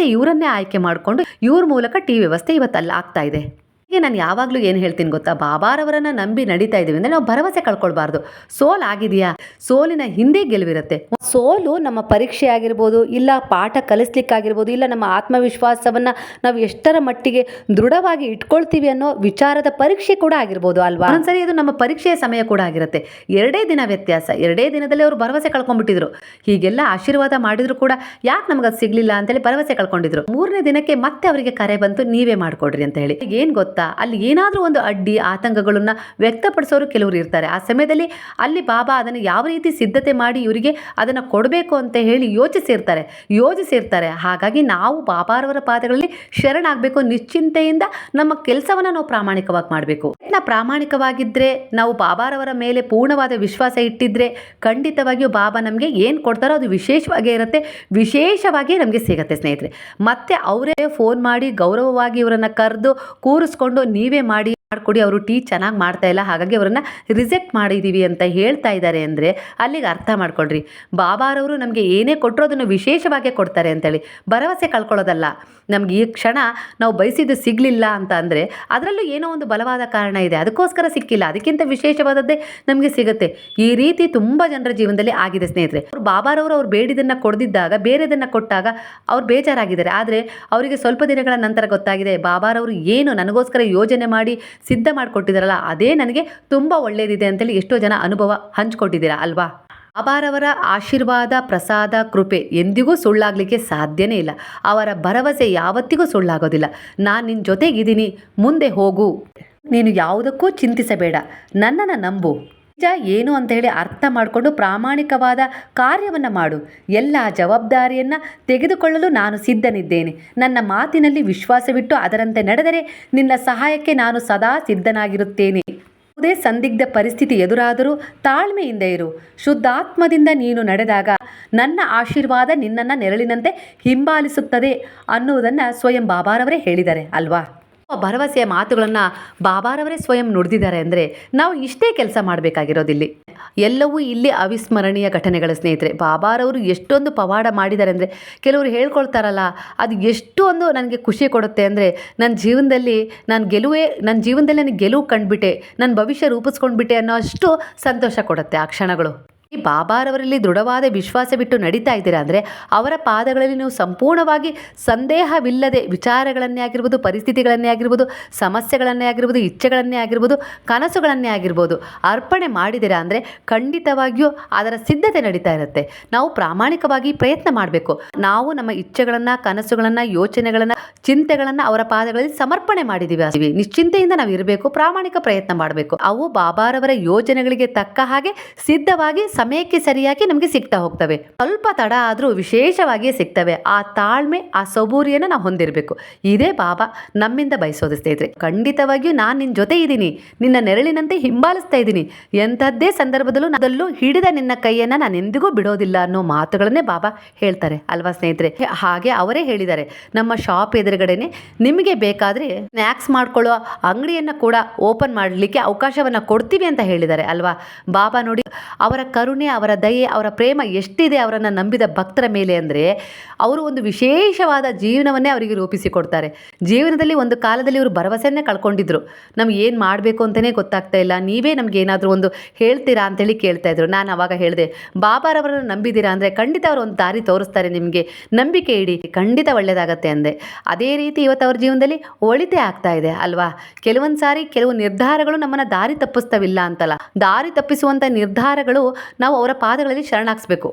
ಇವರನ್ನೇ ಆಯ್ಕೆ ಮಾಡಿಕೊಂಡು ಇವ್ರ ಮೂಲಕ ಟಿ ವ್ಯವಸ್ಥೆ ಇವತ್ತು ಅಲ್ಲಿ ಆಗ್ತಾ ಇದೆ. ಹೀಗೆ ನಾನು ಯಾವಾಗಲೂ ಏನು ಹೇಳ್ತೀನಿ ಗೊತ್ತಾ? ಬಾಬಾರವರನ್ನ ನಂಬಿ ನಡೀತಾ ಇದ್ದೀವಿ ಅಂದರೆ ನಾವು ಭರವಸೆ ಕಳ್ಕೊಳ್ಬಾರ್ದು. ಸೋಲ್ ಆಗಿದೆಯಾ? ಸೋಲಿನ ಹಿಂದೆ ಗೆಲುವಿರುತ್ತೆ. ಸೋಲು ನಮ್ಮ ಪರೀಕ್ಷೆ ಆಗಿರ್ಬೋದು, ಇಲ್ಲ ಪಾಠ ಕಲಿಸ್ಲಿಕ್ಕಾಗಿರ್ಬೋದು, ಇಲ್ಲ ನಮ್ಮ ಆತ್ಮವಿಶ್ವಾಸವನ್ನು ನಾವು ಎಷ್ಟರ ಮಟ್ಟಿಗೆ ದೃಢವಾಗಿ ಇಟ್ಕೊಳ್ತೀವಿ ಅನ್ನೋ ವಿಚಾರದ ಪರೀಕ್ಷೆ ಕೂಡ ಆಗಿರ್ಬೋದು ಅಲ್ವಾ? ಒಂದ್ಸರಿ ಇದು ನಮ್ಮ ಪರೀಕ್ಷೆಯ ಸಮಯ ಕೂಡ ಆಗಿರುತ್ತೆ. ಎರಡೇ ದಿನ ವ್ಯತ್ಯಾಸ. ಎರಡೇ ದಿನದಲ್ಲಿ ಅವರು ಭರವಸೆ ಕಳ್ಕೊಂಡ್ಬಿಟ್ಟಿದ್ರು. ಹೀಗೆಲ್ಲ ಆಶೀರ್ವಾದ ಮಾಡಿದ್ರು ಕೂಡ ಯಾಕೆ ನಮಗೆ ಅದು ಸಿಗಲಿಲ್ಲ ಅಂತೇಳಿ ಭರವಸೆ ಕಳ್ಕೊಂಡಿದ್ರು. ಮೂರನೇ ದಿನಕ್ಕೆ ಮತ್ತೆ ಅವರಿಗೆ ಕರೆ ಬಂತು, ನೀವೇ ಮಾಡಿಕೊಡ್ರಿ ಅಂತ ಹೇಳಿ. ಈಗ ಏನು ಗೊತ್ತಾ? ಅಲ್ಲಿ ಏನಾದರೂ ಒಂದು ಅಡ್ಡಿ, ಆತಂಕಗಳನ್ನ ವ್ಯಕ್ತಪಡಿಸೋರು ಕೆಲವರು ಇರ್ತಾರೆ. ಆ ಸಮಯದಲ್ಲಿ ಅಲ್ಲಿ ಬಾಬಾ ಅದನ್ನು ಯಾವ ರೀತಿ ಸಿದ್ಧತೆ ಮಾಡಿ ಇವರಿಗೆ ಅದನ್ನು ಕೊಡಬೇಕು ಅಂತ ಹೇಳಿ ಯೋಚಿಸಿರ್ತಾರೆ. ಯೋಚಿಸಿರ್ತಾರೆ. ಹಾಗಾಗಿ ನಾವು ಬಾಬಾರವರ ಪಾದಗಳಲ್ಲಿ ಶರಣಾಗಬೇಕು. ನಿಶ್ಚಿಂತೆಯಿಂದ ನಮ್ಮ ಕೆಲಸವನ್ನು ನಾವು ಪ್ರಾಮಾಣಿಕವಾಗಿ ಮಾಡಬೇಕು. ನಾವು ಪ್ರಾಮಾಣಿಕವಾಗಿದ್ದರೆ ನಾವು ಬಾಬಾರವರ ಮೇಲೆ ಪೂರ್ಣವಾದ ವಿಶ್ವಾಸ ಇಟ್ಟಿದ್ರೆ ಖಂಡಿತವಾಗಿಯೂ ಬಾಬಾ ನಮಗೆ ಏನು ಕೊಡ್ತಾರೋ ಅದು ವಿಶೇಷವಾಗೇ ಇರುತ್ತೆ. ವಿಶೇಷವಾಗಿ ನಮಗೆ ಸಿಗುತ್ತೆ ಸ್ನೇಹಿತರೆ. ಮತ್ತೆ ಅವರೇ ಫೋನ್ ಮಾಡಿ ಗೌರವವಾಗಿ ಇವರನ್ನು ಕರೆದು ಕೂರಿಸ್ಕೊಂಡು ನೀವೇ ಮಾಡಿ ಮಾಡಿಕೊಡಿ, ಅವರು ಟೀ ಚೆನ್ನಾಗಿ ಮಾಡ್ತಾ ಇಲ್ಲ, ಹಾಗಾಗಿ ಅವರನ್ನು ರಿಜೆಕ್ಟ್ ಮಾಡಿದ್ದೀವಿ ಅಂತ ಹೇಳ್ತಾ ಇದ್ದಾರೆ ಅಂದರೆ ಅಲ್ಲಿಗೆ ಅರ್ಥ ಮಾಡ್ಕೊಳ್ರಿ. ಬಾಬಾರವರು ನಮಗೆ ಏನೇ ಕೊಟ್ಟರು ಅದನ್ನು ವಿಶೇಷವಾಗೇ ಕೊಡ್ತಾರೆ ಅಂತೇಳಿ. ಭರವಸೆ ಕಳ್ಕೊಳ್ಳೋದಲ್ಲ. ನಮ್ಗೆ ಈ ಕ್ಷಣ ನಾವು ಬಯಸಿದ್ದು ಸಿಗಲಿಲ್ಲ ಅಂತ ಅಂದರೆ ಅದರಲ್ಲೂ ಏನೋ ಒಂದು ಬಲವಾದ ಕಾರಣ ಇದೆ. ಅದಕ್ಕೋಸ್ಕರ ಸಿಕ್ಕಿಲ್ಲ. ಅದಕ್ಕಿಂತ ವಿಶೇಷವಾದದ್ದೇ ನಮಗೆ ಸಿಗುತ್ತೆ. ಈ ರೀತಿ ತುಂಬ ಜನರ ಜೀವನದಲ್ಲಿ ಆಗಿದೆ ಸ್ನೇಹಿತರೆ. ಅವರು ಬಾಬಾರವರು ಅವ್ರು ಬೇಡಿದ್ದನ್ನು ಕೊಡದಿದ್ದಾಗ, ಬೇರೆದನ್ನು ಕೊಟ್ಟಾಗ ಅವ್ರು ಬೇಜಾರಾಗಿದ್ದಾರೆ. ಆದರೆ ಅವರಿಗೆ ಸ್ವಲ್ಪ ದಿನಗಳ ನಂತರ ಗೊತ್ತಾಗಿದೆ, ಬಾಬಾರವರು ಏನು ನನಗೋಸ್ಕರ ಯೋಜನೆ ಮಾಡಿ ಸಿದ್ಧ ಮಾಡಿಕೊಟ್ಟಿದ್ದಾರಲ್ಲ, ಅದೇ ನನಗೆ ತುಂಬ ಒಳ್ಳೆಯದಿದೆ ಅಂತೇಳಿ ಎಷ್ಟೋ ಜನ ಅನುಭವ ಹಂಚ್ಕೊಟ್ಟಿದ್ದೀರಾ ಅಲ್ವಾ? ಬಾಬಾರವರ ಆಶೀರ್ವಾದ, ಪ್ರಸಾದ, ಕೃಪೆ ಎಂದಿಗೂ ಸುಳ್ಳಾಗಲಿಕ್ಕೆ ಸಾಧ್ಯನೇ ಇಲ್ಲ. ಅವರ ಭರವಸೆ ಯಾವತ್ತಿಗೂ ಸುಳ್ಳಾಗೋದಿಲ್ಲ. ನಾನು ನಿನ್ನ ಜೊತೆಗಿದ್ದೀನಿ. ಮುಂದೆ ಹೋಗು. ನೀನು ಯಾವುದಕ್ಕೂ ಚಿಂತಿಸಬೇಡ. ನನ್ನನ್ನು ನಂಬು. ನಿಜ ಏನು ಅಂತ ಹೇಳಿ ಅರ್ಥ ಮಾಡಿಕೊಂಡು ಪ್ರಾಮಾಣಿಕವಾದ ಕಾರ್ಯವನ್ನು ಮಾಡು. ಎಲ್ಲ ಜವಾಬ್ದಾರಿಯನ್ನು ತೆಗೆದುಕೊಳ್ಳಲು ನಾನು ಸಿದ್ಧನಿದ್ದೇನೆ. ನನ್ನ ಮಾತಿನಲ್ಲಿ ವಿಶ್ವಾಸವಿಟ್ಟು ಅದರಂತೆ ನಡೆದರೆ ನಿನ್ನ ಸಹಾಯಕ್ಕೆ ನಾನು ಸದಾ ಸಿದ್ಧನಾಗಿರುತ್ತೇನೆ. ಯಾವುದೇ ಸಂದಿಗ್ಧ ಪರಿಸ್ಥಿತಿ ಎದುರಾದರೂ ತಾಳ್ಮೆಯಿಂದ ಇರು. ಶುದ್ಧಾತ್ಮದಿಂದ ನೀನು ನಡೆದಾಗ ನನ್ನ ಆಶೀರ್ವಾದ ನಿನ್ನನ್ನು ನೆರಳಿನಂತೆ ಹಿಂಬಾಲಿಸುತ್ತದೆ ಅನ್ನುವುದನ್ನು ಸ್ವಯಂ ಬಾಬಾರವರೇ ಹೇಳಿದ್ದಾರೆ, ಅಲ್ವಾ? ಭರವಸೆಯ ಮಾತುಗಳನ್ನು ಬಾಬಾರವರೇ ಸ್ವಯಂ ನುಡಿದಿದ್ದಾರೆ ಅಂದರೆ ನಾವು ಇಷ್ಟೇ ಕೆಲಸ ಮಾಡಬೇಕಾಗಿರೋದಿಲ್ಲಿ. ಎಲ್ಲವೂ ಇಲ್ಲಿ ಅವಿಸ್ಮರಣೀಯ ಘಟನೆಗಳು, ಸ್ನೇಹಿತರೆ. ಬಾಬಾರವರು ಎಷ್ಟೊಂದು ಪವಾಡ ಮಾಡಿದ್ದಾರೆ ಅಂದರೆ ಕೆಲವರು ಹೇಳ್ಕೊಳ್ತಾರಲ್ಲ, ಅದು ಎಷ್ಟೊಂದು ನನಗೆ ಖುಷಿ ಕೊಡುತ್ತೆ ಅಂದರೆ, ನನ್ನ ಜೀವನದಲ್ಲಿ ನಾನು ಗೆಲುವೇ, ನನ್ನ ಜೀವನದಲ್ಲಿ ನನಗೆ ಗೆಲುವು ಕಂಡುಬಿಟ್ಟೆ, ನನ್ನ ಭವಿಷ್ಯ ರೂಪಿಸ್ಕೊಂಡ್ಬಿಟ್ಟೆ ಅನ್ನೋ ಅಷ್ಟು ಸಂತೋಷ ಕೊಡುತ್ತೆ ಆ ಕ್ಷಣಗಳು. ಬಾಬಾರವರಲ್ಲಿ ದೃಢವಾದ ವಿಶ್ವಾಸ ಬಿಟ್ಟು ನಡೀತಾ ಇದ್ದೀರಾ ಅಂದರೆ ಅವರ ಪಾದಗಳಲ್ಲಿ ನೀವು ಸಂಪೂರ್ಣವಾಗಿ ಸಂದೇಹವಿಲ್ಲದೆ ವಿಚಾರಗಳನ್ನೇ ಆಗಿರ್ಬೋದು, ಪರಿಸ್ಥಿತಿಗಳನ್ನೇ ಆಗಿರ್ಬೋದು, ಸಮಸ್ಯೆಗಳನ್ನೇ ಆಗಿರ್ಬೋದು, ಇಚ್ಛೆಗಳನ್ನೇ ಆಗಿರ್ಬೋದು, ಕನಸುಗಳನ್ನೇ ಆಗಿರ್ಬೋದು ಅರ್ಪಣೆ ಮಾಡಿದ್ದೀರಾ ಅಂದರೆ ಖಂಡಿತವಾಗಿಯೂ ಅದರ ಸಿದ್ಧತೆ ನಡೀತಾ ಇರುತ್ತೆ. ನಾವು ಪ್ರಾಮಾಣಿಕವಾಗಿ ಪ್ರಯತ್ನ ಮಾಡಬೇಕು. ನಾವು ನಮ್ಮ ಇಚ್ಛೆಗಳನ್ನು, ಕನಸುಗಳನ್ನು, ಯೋಚನೆಗಳನ್ನು, ಚಿಂತೆಗಳನ್ನು ಅವರ ಪಾದಗಳಲ್ಲಿ ಸಮರ್ಪಣೆ ಮಾಡಿದ್ದೀವಿ. ನಿಶ್ಚಿಂತೆಯಿಂದ ನಾವು ಇರಬೇಕು ಪ್ರಾಮಾಣಿಕ ಪ್ರಯತ್ನ ಮಾಡಬೇಕು. ಅವು ಬಾಬಾರವರ ಯೋಜನೆಗಳಿಗೆ ತಕ್ಕ ಹಾಗೆ ಸಿದ್ಧವಾಗಿ ಸಮಯಕ್ಕೆ ಸರಿಯಾಗಿ ನಮಗೆ ಸಿಗ್ತಾ ಹೋಗ್ತವೆ. ಸ್ವಲ್ಪ ತಡ ಆದರೂ ವಿಶೇಷವಾಗಿ ಸಿಗ್ತವೆ. ಆ ತಾಳ್ಮೆ, ಆ ಸಬೂರಿಯನ್ನು ನಾವು ಹೊಂದಿರಬೇಕು. ಇದೇ ಬಾಬಾ ನಮ್ಮಿಂದ ಬಯಸೋದು ಸ್ನೇಹಿತರೆ. ಖಂಡಿತವಾಗಿಯೂ ನಾನು ನಿನ್ನ ಜೊತೆ ಇದ್ದೀನಿ. ನಿನ್ನ ನೆರಳಿನಂತೆ ಹಿಂಬಾಲಿಸ್ತಾ ಇದ್ದೀನಿ. ಎಂಥದ್ದೇ ಸಂದರ್ಭದಲ್ಲೂ ಅದಲ್ಲೂ ಹಿಡಿದ ನಿನ್ನ ಕೈಯನ್ನು ನಾನು ಎಂದಿಗೂ ಬಿಡೋದಿಲ್ಲ ಅನ್ನೋ ಮಾತುಗಳನ್ನೇ ಬಾಬಾ ಹೇಳ್ತಾರೆ. ಅಲ್ವಾ ಸ್ನೇಹಿತರೆ? ಹಾಗೆ ಅವರೇ ಹೇಳಿದ್ದಾರೆ. ನಮ್ಮ ಶಾಪ್ ಎದುರುಗಡೆನೆ ನಿಮಗೆ ಬೇಕಾದರೆ ಸ್ನ್ಯಾಕ್ಸ್ ಮಾಡ್ಕೊಳ್ಳೋ ಅಂಗಡಿಯನ್ನು ಕೂಡ ಓಪನ್ ಮಾಡಲಿಕ್ಕೆ ಅವಕಾಶವನ್ನು ಕೊಡ್ತೀವಿ ಅಂತ ಹೇಳಿದ್ದಾರೆ. ಅಲ್ವಾ? ಬಾಬಾ ನೋಡಿ ಅವರ ಕರುಣೆ, ಅವರ ದಯೆ, ಅವರ ಪ್ರೇಮ ಎಷ್ಟಿದೆ ಅವರನ್ನು ನಂಬಿದ ಭಕ್ತರ ಮೇಲೆ ಅಂದರೆ ಅವರು ಒಂದು ವಿಶೇಷವಾದ ಜೀವನವನ್ನೇ ಅವರಿಗೆ ರೂಪಿಸಿಕೊಡ್ತಾರೆ. ಜೀವನದಲ್ಲಿ ಒಂದು ಕಾಲದಲ್ಲಿ ಇವರು ಭರವಸೆಯನ್ನೇ ಕಳ್ಕೊಂಡಿದ್ರು. ನಮ್ಗೆ ಏನು ಮಾಡಬೇಕು ಅಂತಲೇ ಗೊತ್ತಾಗ್ತಾ ಇಲ್ಲ. ನೀವೇ ನಮ್ಗೆ ಏನಾದರೂ ಒಂದು ಹೇಳ್ತೀರಾ ಅಂತೇಳಿ ಕೇಳ್ತಾ ಇದ್ರು. ನಾನು ಅವಾಗ ಹೇಳಿದೆ ಬಾಬಾರವರನ್ನು ನಂಬಿದ್ದೀರಾ ಅಂದರೆ ಖಂಡಿತ ಅವರು ಒಂದು ದಾರಿ ತೋರಿಸ್ತಾರೆ ನಿಮಗೆ. ನಂಬಿಕೆ ಇಡಿ, ಖಂಡಿತ ಒಳ್ಳೆಯದಾಗತ್ತೆ ಅಂದೆ. ಅದೇ ರೀತಿ ಇವತ್ತು ಅವ್ರ ಜೀವನದಲ್ಲಿ ಒಳಿತೆ ಆಗ್ತಾ ಇದೆ, ಅಲ್ವಾ? ಕೆಲವೊಂದು ಸಾರಿ ಕೆಲವು ನಿರ್ಧಾರಗಳು ನಮ್ಮನ್ನು ದಾರಿ ತಪ್ಪಿಸ್ತವಿಲ್ಲ ಅಂತಲ್ಲ. ದಾರಿ ತಪ್ಪಿಸುವಂಥ ನಿರ್ಧಾರಗಳು ನಾವು ಅವರ ಪಾದಗಳಲ್ಲಿ ಶರಣಾಗಿಸ್ಬೇಕು.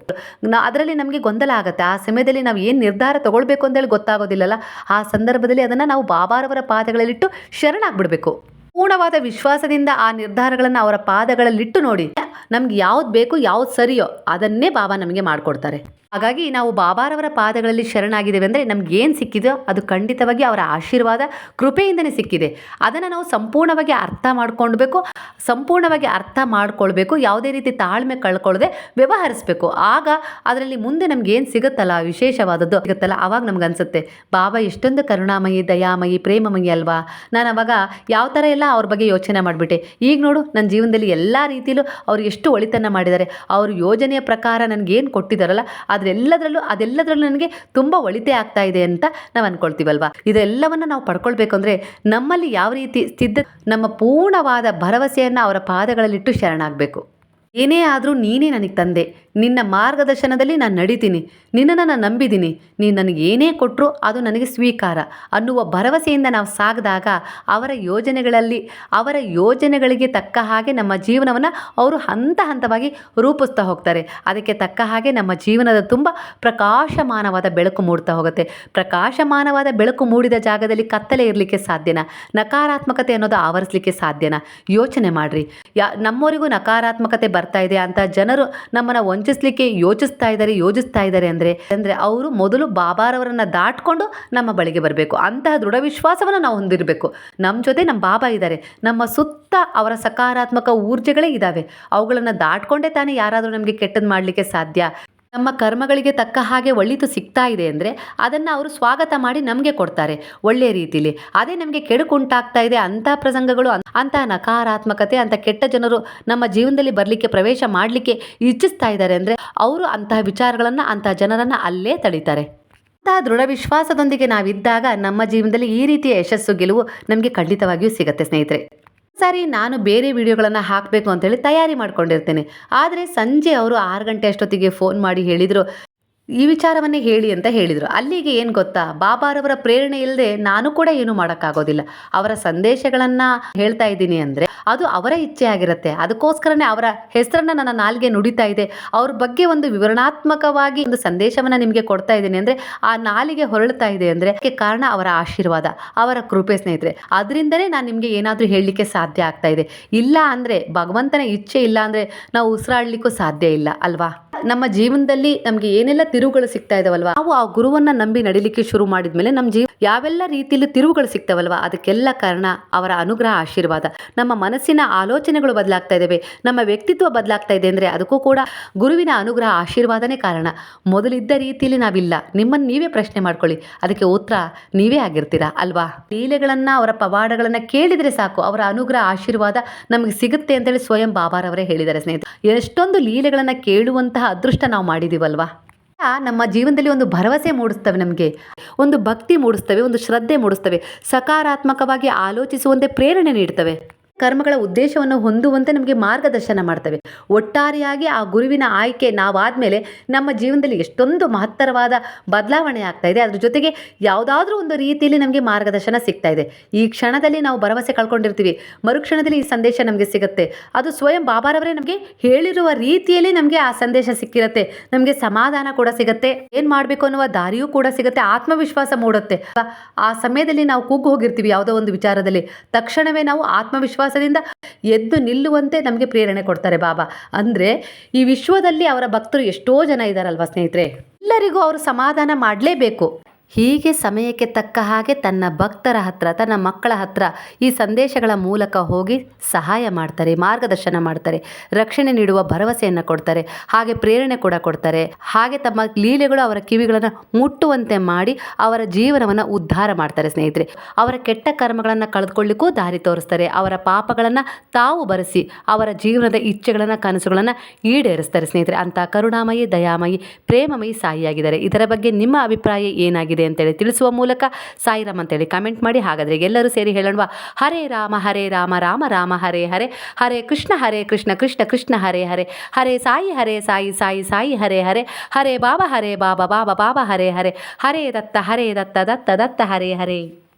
ಅದರಲ್ಲಿ ನಮಗೆ ಗೊಂದಲ ಆಗುತ್ತೆ. ಆ ಸಮಯದಲ್ಲಿ ನಾವು ಏನು ನಿರ್ಧಾರ ತಗೊಳ್ಬೇಕು ಅಂತೇಳಿ ಗೊತ್ತಾಗೋದಿಲ್ಲಲ್ಲ. ಆ ಸಂದರ್ಭದಲ್ಲಿ ಅದನ್ನು ನಾವು ಬಾಬಾರವರ ಪಾದಗಳಲ್ಲಿಟ್ಟು ಶರಣಾಗ್ಬಿಡ್ಬೇಕು. ಪೂರ್ಣವಾದ ವಿಶ್ವಾಸದಿಂದ ಆ ನಿರ್ಧಾರಗಳನ್ನು ಅವರ ಪಾದಗಳಲ್ಲಿಟ್ಟು ನೋಡಿ. ನಮ್ಗೆ ಯಾವ್ದು ಬೇಕು, ಯಾವ್ದು ಸರಿಯೋ ಅದನ್ನೇ ಬಾಬಾ ನಮಗೆ ಮಾಡಿಕೊಡ್ತಾರೆ. ಹಾಗಾಗಿ ನಾವು ಬಾಬಾರವರ ಪಾದಗಳಲ್ಲಿ ಶರಣಾಗಿದ್ದೇವೆ ಅಂದರೆ ನಮ್ಗೆ ಏನು ಸಿಕ್ಕಿದೋ ಅದು ಖಂಡಿತವಾಗಿ ಅವರ ಆಶೀರ್ವಾದ, ಕೃಪೆಯಿಂದನೇ ಸಿಕ್ಕಿದೆ. ಅದನ್ನು ನಾವು ಸಂಪೂರ್ಣವಾಗಿ ಅರ್ಥ ಮಾಡ್ಕೊಳ್ಬೇಕು ಸಂಪೂರ್ಣವಾಗಿ ಅರ್ಥ ಮಾಡ್ಕೊಳ್ಬೇಕು, ಯಾವುದೇ ರೀತಿ ತಾಳ್ಮೆ ಕಳ್ಕೊಳ್ಳದೆ ವ್ಯವಹರಿಸಬೇಕು. ಆಗ ಅದರಲ್ಲಿ ಮುಂದೆ ನಮ್ಗೆ ಏನು ಸಿಗುತ್ತಲ್ಲ, ವಿಶೇಷವಾದದ್ದು ಸಿಗುತ್ತಲ್ಲ ಆವಾಗ ನಮ್ಗೆ ಅನ್ಸುತ್ತೆ, ಬಾಬಾ, ಎಷ್ಟೊಂದು ಕರುಣಾಮಯಿ, ದಯಾಮಯಿ, ಪ್ರೇಮಮಯಿ ಅಲ್ವಾ? ನಾನು ಅವಾಗ ಯಾವ ಥರ ಎಲ್ಲ ಅವ್ರ ಬಗ್ಗೆ ಯೋಚನೆ ಮಾಡಿಬಿಟ್ಟೆ. ಈಗ ನೋಡು ನನ್ನ ಜೀವನದಲ್ಲಿ ಎಲ್ಲ ರೀತಿಯಲ್ಲೂ ಅವ್ರು ಎಷ್ಟು ಒಳಿತನ್ನ ಮಾಡಿದ್ದಾರೆ. ಅವ್ರ ಯೋಜನೆಯ ಪ್ರಕಾರ ನನಗೇನು ಕೊಟ್ಟಿದ್ದಾರಲ್ಲ, ಅದರೆಲ್ಲದರಲ್ಲೂ, ಅದೆಲ್ಲದರಲ್ಲೂ ನನಗೆ ತುಂಬ ಒಳಿತೆ ಆಗ್ತಾ ಇದೆ ಅಂತ ನಾವು ಅಂದ್ಕೊಳ್ತೀವಲ್ವಾ ಇದೆಲ್ಲವನ್ನು ನಾವು ಪಡ್ಕೊಳ್ಬೇಕು ಅಂದರೆ ನಮ್ಮಲ್ಲಿ ಯಾವ ರೀತಿ ಸ್ಥಿದ್ಧ ನಮ್ಮ ಪೂರ್ಣವಾದ ಭರವಸೆಯನ್ನು ಅವರ ಪಾದಗಳಲ್ಲಿಟ್ಟು ಶರಣಾಗಬೇಕು. ಏನೇ ಆದರೂ ನೀನೇ ನನಗೆ ತಂದೆ. ನಿನ್ನ ಮಾರ್ಗದರ್ಶನದಲ್ಲಿ ನಾನು ನಡೀತೀನಿ. ನಿನ್ನನ್ನು ನಾನು ನಂಬಿದ್ದೀನಿ ನೀನು ನನಗೆ ಏನೇ ಕೊಟ್ಟರು ಅದು ನನಗೆ ಸ್ವೀಕಾರ. ಅನ್ನುವ ಭರವಸೆಯಿಂದ ನಾವು ಸಾಗಿದಾಗ ಅವರ ಯೋಜನೆಗಳಲ್ಲಿ, ಅವರ ಯೋಜನೆಗಳಿಗೆ ತಕ್ಕ ಹಾಗೆ ನಮ್ಮ ಜೀವನವನ್ನು ಅವರು ಹಂತ ಹಂತವಾಗಿ ರೂಪಿಸ್ತಾ ಹೋಗ್ತಾರೆ. ಅದಕ್ಕೆ ತಕ್ಕ ಹಾಗೆ ನಮ್ಮ ಜೀವನದ ತುಂಬ ಪ್ರಕಾಶಮಾನವಾದ ಬೆಳಕು ಮೂಡ್ತಾ ಹೋಗುತ್ತೆ. ಪ್ರಕಾಶಮಾನವಾದ ಬೆಳಕು ಮೂಡಿದ ಜಾಗದಲ್ಲಿ ಕತ್ತಲೆ ಇರಲಿಕ್ಕೆ ಸಾಧ್ಯನ? ನಕಾರಾತ್ಮಕತೆ ಅನ್ನೋದು ಆವರಿಸಲಿಕ್ಕೆ ಸಾಧ್ಯನಾ? ಯೋಚನೆ ಮಾಡಿರಿ. ಯಾ, ನಮ್ಮವರಿಗೂ ನಕಾರಾತ್ಮಕತೆ ಬರ್ತಾ ಇದೆ ಅಂತ ಜನರು ನಮ್ಮನ್ನು ವಂಚಿಸ್ಲಿಕ್ಕೆ ಯೋಚಿಸ್ತಾ ಇದ್ದಾರೆ ಯೋಚಿಸ್ತಾ ಇದ್ದಾರೆ ಅಂದರೆ ಅಂದರೆ ಅವರು ಮೊದಲು ಬಾಬಾರವರನ್ನು ದಾಟ್ಕೊಂಡು ನಮ್ಮ ಬಳಿಗೆ ಬರಬೇಕು. ಅಂತಹ ದೃಢ ವಿಶ್ವಾಸವನ್ನು ನಾವು ಹೊಂದಿರಬೇಕು. ನಮ್ಮ ಜೊತೆ ನಮ್ಮ ಬಾಬಾ ಇದ್ದಾರೆ. ನಮ್ಮ ಸುತ್ತ ಅವರ ಸಕಾರಾತ್ಮಕ ಊರ್ಜೆಗಳೇ ಇದ್ದಾವೆ ಅವುಗಳನ್ನು ದಾಟ್ಕೊಂಡೇ ತಾನೇ ಯಾರಾದರೂ ನಮಗೆ ಕೆಟ್ಟದ್ದು ಮಾಡಲಿಕ್ಕೆ ಸಾಧ್ಯ. ನಮ್ಮ ಕರ್ಮಗಳಿಗೆ ತಕ್ಕ ಹಾಗೆ ಒಳ್ಳಿತು ಸಿಗ್ತಾ ಇದೆ ಅಂದರೆ ಅದನ್ನು ಅವರು ಸ್ವಾಗತ ಮಾಡಿ ನಮಗೆ ಕೊಡ್ತಾರೆ. ಒಳ್ಳೆಯ ರೀತಿಲಿ. ಅದೇ ನಮಗೆ ಕೆಡುಕುಂಟಾಗ್ತಾ ಇದೆ ಅಂಥ ಪ್ರಸಂಗಗಳು ಅಂಥ ನಕಾರಾತ್ಮಕತೆ ಅಂಥ ಕೆಟ್ಟ ಜನರು ನಮ್ಮ ಜೀವನದಲ್ಲಿ ಬರಲಿಕ್ಕೆ, ಪ್ರವೇಶ ಮಾಡಲಿಕ್ಕೆ ಇಚ್ಛಿಸ್ತಾ ಇದ್ದಾರೆ ಅಂದರೆ ಅವರು ಅಂತಹ ವಿಚಾರಗಳನ್ನು ಅಂತಹ ಜನರನ್ನು ಅಲ್ಲೇ ತಡೀತಾರೆ. ಅಂತಹ ದೃಢ ವಿಶ್ವಾಸದೊಂದಿಗೆ ನಾವಿದ್ದಾಗ ನಮ್ಮ ಜೀವನದಲ್ಲಿ ಈ ರೀತಿಯ ಯಶಸ್ಸು, ಗೆಲುವು ನಮಗೆ ಖಂಡಿತವಾಗಿಯೂ ಸಿಗುತ್ತೆ ಸ್ನೇಹಿತರೆ. ಸರಿ, ನಾನು ಬೇರೆ ವಿಡಿಯೋಗಳನ್ನು ಹಾಕಬೇಕು ಅಂತೇಳಿ ತಯಾರಿ ಮಾಡ್ಕೊಂಡಿರ್ತೇನೆ. ಆದರೆ ಸಂಜೆ ಅವರು ಆರು ಗಂಟೆ ಅಷ್ಟೊತ್ತಿಗೆ ಫೋನ್ ಮಾಡಿ ಹೇಳಿದರು ಈ ವಿಚಾರವನ್ನೇ ಹೇಳಿ ಅಂತ ಹೇಳಿದರು. ಅಲ್ಲಿಗೆ ಏನು ಗೊತ್ತಾ? ಬಾಬಾರವರ ಪ್ರೇರಣೆ ಇಲ್ಲದೆ ನಾನು ಕೂಡ ಏನು ಮಾಡೋಕ್ಕಾಗೋದಿಲ್ಲ. ಅವರ ಸಂದೇಶಗಳನ್ನು ಹೇಳ್ತಾ ಇದ್ದೀನಿ ಅಂದರೆ ಅದು ಅವರ ಇಚ್ಛೆ ಆಗಿರುತ್ತೆ. ಅದಕ್ಕೋಸ್ಕರನೇ ಅವರ ಹೆಸರನ್ನು ನನ್ನ ನಾಲ್ಗೆ ನುಡಿತಾ ಇದೆ. ಅವ್ರ ಬಗ್ಗೆ ಒಂದು ವಿವರಣಾತ್ಮಕವಾಗಿ ಒಂದು ಸಂದೇಶವನ್ನು ನಿಮಗೆ ಕೊಡ್ತಾ ಇದ್ದೀನಿ ಅಂದರೆ ಆ ನಾಲಿಗೆ ಹೊರಳ್ತಾ ಇದೆ ಅಂದರೆ ಅದಕ್ಕೆ ಕಾರಣ ಅವರ ಆಶೀರ್ವಾದ, ಅವರ ಕೃಪೆ ಸ್ನೇಹಿತರೆ. ಅದರಿಂದಲೇ ನಾನು ನಿಮಗೆ ಏನಾದರೂ ಹೇಳಲಿಕ್ಕೆ ಸಾಧ್ಯ ಆಗ್ತಾ ಇದೆ. ಇಲ್ಲ ಅಂದರೆ ಭಗವಂತನ ಇಚ್ಛೆ ಇಲ್ಲ ಅಂದರೆ ನಾವು ಉಸಿರಾಡಲಿಕ್ಕೂ ಸಾಧ್ಯ ಇಲ್ಲ, ಅಲ್ವಾ? ನಮ್ಮ ಜೀವನದಲ್ಲಿ ನಮಗೆ ಏನೆಲ್ಲ ತಿರುವುಗಳು ಸಿಗ್ತಾ ಇದಾವಲ್ವಾ? ನಾವು ಆ ಗುರುವನ್ನ ನಂಬಿ ನಡಿಲಿಕ್ಕೆ ಶುರು ಮಾಡಿದ್ಮೇಲೆ ನಮ್ಮ ಜೀವ ಯಾವೆಲ್ಲ ರೀತಿಯಲ್ಲಿ ತಿರುವುಗಳು ಸಿಗ್ತಾವಲ್ವಾ? ಅದಕ್ಕೆಲ್ಲ ಕಾರಣ ಅವರ ಅನುಗ್ರಹ ಆಶೀರ್ವಾದ. ನಮ್ಮ ಮನಸ್ಸಿನ ಆಲೋಚನೆಗಳು ಬದಲಾಗ್ತಾ ಇದ್ದಾವೆ ನಮ್ಮ ವ್ಯಕ್ತಿತ್ವ ಬದಲಾಗ್ತಾ ಇದೆ ಅಂದರೆ ಅದಕ್ಕೂ ಕೂಡ ಗುರುವಿನ ಅನುಗ್ರಹ ಆಶೀರ್ವಾದನೇ ಕಾರಣ. ಮೊದಲಿದ್ದ ರೀತಿಯಲ್ಲಿ ನಾವಿಲ್ಲ. ನಿಮ್ಮನ್ನು ನೀವೇ ಪ್ರಶ್ನೆ ಮಾಡ್ಕೊಳ್ಳಿ. ಅದಕ್ಕೆ ಉತ್ತರ ನೀವೇ ಆಗಿರ್ತೀರಾ? ಅಲ್ವಾ? ಲೀಲೆಗಳನ್ನು ಅವರ ಪವಾಡಗಳನ್ನು ಕೇಳಿದರೆ ಸಾಕು. ಅವರ ಅನುಗ್ರಹ ಆಶೀರ್ವಾದ ನಮಗೆ ಸಿಗುತ್ತೆ ಅಂತೇಳಿ ಸ್ವಯಂ ಬಾಬಾರವರೇ ಹೇಳಿದ್ದಾರೆ ಸ್ನೇಹಿತರು. ಎಷ್ಟೊಂದು ಲೀಲೆಗಳನ್ನು ಕೇಳುವಂತಹ ಅದೃಷ್ಟ ನಾವು ಮಾಡಿದೀವಲ್ವಾ? ಆ, ನಮ್ಮ ಜೀವನದಲ್ಲಿ ಒಂದು ಭರವಸೆ ಮೂಡಿಸ್ತವೆ ನಮಗೆ, ಒಂದು ಭಕ್ತಿ ಮೂಡಿಸ್ತವೆ, ಒಂದು ಶ್ರದ್ಧೆ ಮೂಡಿಸ್ತವೆ, ಸಕಾರಾತ್ಮಕವಾಗಿ ಆಲೋಚಿಸುವಂತೆ ಪ್ರೇರಣೆ ನೀಡ್ತವೆ. ಕರ್ಮಗಳ ಉದ್ದೇಶವನ್ನು ಹೊಂದುವಂತೆ ನಮಗೆ ಮಾರ್ಗದರ್ಶನ ಮಾಡ್ತವೆ. ಒಟ್ಟಾರೆಯಾಗಿ ಆ ಗುರುವಿನ ಆಯ್ಕೆ ನಾವಾದ್ಮೇಲೆ ನಮ್ಮ ಜೀವನದಲ್ಲಿ ಎಷ್ಟೊಂದು ಮಹತ್ತರವಾದ ಬದಲಾವಣೆ ಆಗ್ತಾ ಇದೆ. ಅದ್ರ ಜೊತೆಗೆ ಯಾವುದಾದ್ರೂ ಒಂದು ರೀತಿಯಲ್ಲಿ ನಮಗೆ ಮಾರ್ಗದರ್ಶನ ಸಿಗ್ತಾ ಇದೆ. ಈ ಕ್ಷಣದಲ್ಲಿ ನಾವು ಭರವಸೆ ಕಳ್ಕೊಂಡಿರ್ತೀವಿ. ಮರುಕ್ಷಣದಲ್ಲಿ ಈ ಸಂದೇಶ ನಮಗೆ ಸಿಗುತ್ತೆ. ಅದು ಸ್ವಯಂ ಬಾಬಾರವರೇ ನಮಗೆ ಹೇಳಿರುವ ರೀತಿಯಲ್ಲಿ ನಮಗೆ ಆ ಸಂದೇಶ ಸಿಕ್ಕಿರುತ್ತೆ. ನಮಗೆ ಸಮಾಧಾನ ಕೂಡ ಸಿಗುತ್ತೆ. ಏನು ಮಾಡಬೇಕು ಅನ್ನುವ ದಾರಿಯೂ ಕೂಡ ಸಿಗುತ್ತೆ. ಆತ್ಮವಿಶ್ವಾಸ ಮೂಡುತ್ತೆ. ಆ ಸಮಯದಲ್ಲಿ ನಾವು ಕೂಗು ಹೋಗಿರ್ತೀವಿ ಯಾವುದೋ ಒಂದು ವಿಚಾರದಲ್ಲಿ. ತಕ್ಷಣವೇ ನಾವು ಆತ್ಮವಿಶ್ವಾಸದಿಂದ ಎದ್ದು ನಿಲ್ಲುವಂತೆ ನಮಗೆ ಪ್ರೇರಣೆ ಕೊಡ್ತಾರೆ ಬಾಬಾ. ಅಂದರೆ ಈ ವಿಶ್ವದಲ್ಲಿ ಅವರ ಭಕ್ತರು ಎಷ್ಟೋ ಜನ ಇದ್ದಾರಲ್ವ ಸ್ನೇಹಿತರೆ? ಎಲ್ಲರಿಗೂ ಅವರು ಸಮಾಧಾನ ಮಾಡಲೇಬೇಕು. ಹೀಗೆ ಸಮಯಕ್ಕೆ ತಕ್ಕ ಹಾಗೆ ತನ್ನ ಭಕ್ತರ ಹತ್ರ, ತನ್ನ ಮಕ್ಕಳ ಹತ್ರ ಈ ಸಂದೇಶಗಳ ಮೂಲಕ ಹೋಗಿ ಸಹಾಯ ಮಾಡ್ತಾರೆ, ಮಾರ್ಗದರ್ಶನ ಮಾಡ್ತಾರೆ, ರಕ್ಷಣೆ ನೀಡುವ ಭರವಸೆಯನ್ನು ಕೊಡ್ತಾರೆ, ಹಾಗೆ ಪ್ರೇರಣೆ ಕೂಡ ಕೊಡ್ತಾರೆ. ಹಾಗೆ ತಮ್ಮ ಲೀಲೆಗಳು ಅವರ ಕಿವಿಗಳನ್ನು ಮುಟ್ಟುವಂತೆ ಮಾಡಿ ಅವರ ಜೀವನವನ್ನು ಉದ್ಧಾರ ಮಾಡ್ತಾರೆ ಸ್ನೇಹಿತರೆ. ಅವರ ಕೆಟ್ಟ ಕರ್ಮಗಳನ್ನು ಕಳೆದುಕೊಳ್ಳಿಕ್ಕೂ ದಾರಿ ತೋರಿಸ್ತಾರೆ. ಅವರ ಪಾಪಗಳನ್ನು ತಾವು ಬರೆಸಿ ಅವರ ಜೀವನದ ಇಚ್ಛೆಗಳನ್ನು, ಕನಸುಗಳನ್ನು ಈಡೇರಿಸ್ತಾರೆ ಸ್ನೇಹಿತರೆ. ಅಂತ ಕರುಣಾಮಯಿ, ದಯಾಮಯಿ, ಪ್ರೇಮಮಯಿ ಸಾಯಿಯಾಗಿದ್ದಾರೆ. ಇದರ ಬಗ್ಗೆ ನಿಮ್ಮ ಅಭಿಪ್ರಾಯ ಏನಾಗಿದೆ? ಅಂತೇಳಿ ತಿಳಿಸುವ ಮೂಲಕ ಸಾಯಿರಾಮ್ ಅಂತೇಳಿ ಕಮೆಂಟ್ ಮಾಡಿ. ಹಾಗಾದರೆ ಎಲ್ಲರೂ ಸೇರಿ ಹೇಳೋಣವಾ? ಹರೇ ರಾಮ ಹರೇ ರಾಮ ರಾಮ ರಾಮ, ಹರೇ ಹರೇ ಹರೇ ಕೃಷ್ಣ ಹರೇ ಕೃಷ್ಣ ಕೃಷ್ಣ ಕೃಷ್ಣ, ಹರೇ ಹರೇ ಹರೇ ಸಾಯಿ ಹರೇ ಸಾಯಿ ಸಾಯಿ ಸಾಯಿ, ಹರೇ ಹರೇ ಹರೇ ಬಾಬಾ ಹರೇ ಬಾಬಾ ಬಾಬಾ ಬಾಬಾ, ಹರೇ ಹರೇ ಹರೇ ದತ್ತ ಹರೇ ದತ್ತ ದತ್ತ ದತ್ತ, ಹರೇ ಹರೇ.